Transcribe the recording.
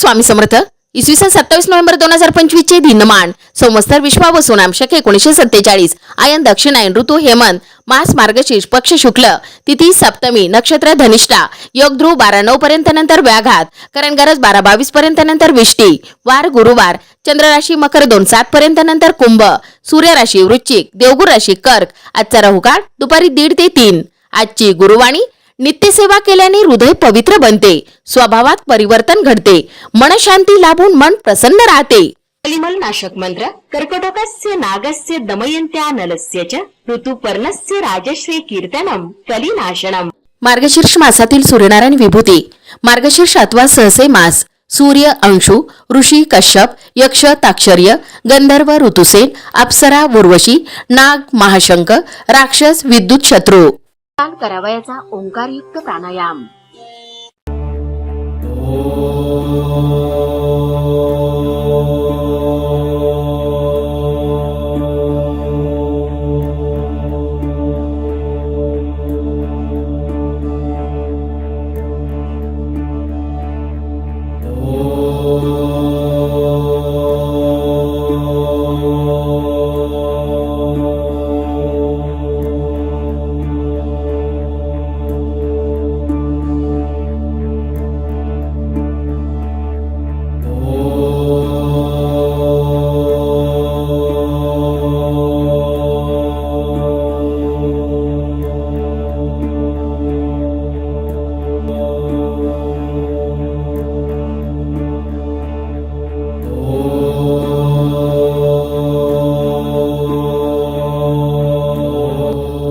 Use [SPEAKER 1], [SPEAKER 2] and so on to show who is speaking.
[SPEAKER 1] स्वामी समर्थ. इसवी सन सत्तावीस नोव्हेंबर दोन हजार पंचवीस चे दिनमान संवत्सर विश्वा व सोनाम एकोणीसशे सत्तेचाळीस. आयन दक्षिणायन ऋतू हेमंत. मास मार्गशीर्ष पक्ष शुक्ल. तिथी सप्तमी नक्षत्र धनिष्ठा. योग ध्रुव बारा नऊ पर्यंत नंतर व्याघात. करण गरज बारा बावीस पर्यंत नंतर विष्टी. वार गुरुवार. चंद्र राशी मकर दोन सात पर्यंत नंतर कुंभ. सूर्य राशी वृश्चिक. देवगुर राशी कर्क. आजचा राहुकाळ दुपारी दीड ते तीन. आजची गुरुवाणी नित्यसेवा केल्याने हृदय पवित्र बनते. स्वभावात परिवर्तन घडते. मनशांती लाभून मन प्रसन्न राहते.
[SPEAKER 2] कलिमल नाशक मंत्र कर्कटकस्य नागस्य दमयन्त्या नलस्य च ऋतुपर्णस्य राजश्री कीर्तनम कलिनाशनम.
[SPEAKER 1] मार्गशीर्ष मासातील सूर्यनारायण विभूती. मार्गशीर्ष अथवा सहसे मास. सूर्य अंशु ऋषी कश्यप यक्ष ताक्षर्य गंधर्व ऋतुसेन अप्सरा उर्वशी नाग महाशंक राक्षस विद्युत शत्रू.
[SPEAKER 2] करावयाचा ओंकारयुक्त प्राणायाम.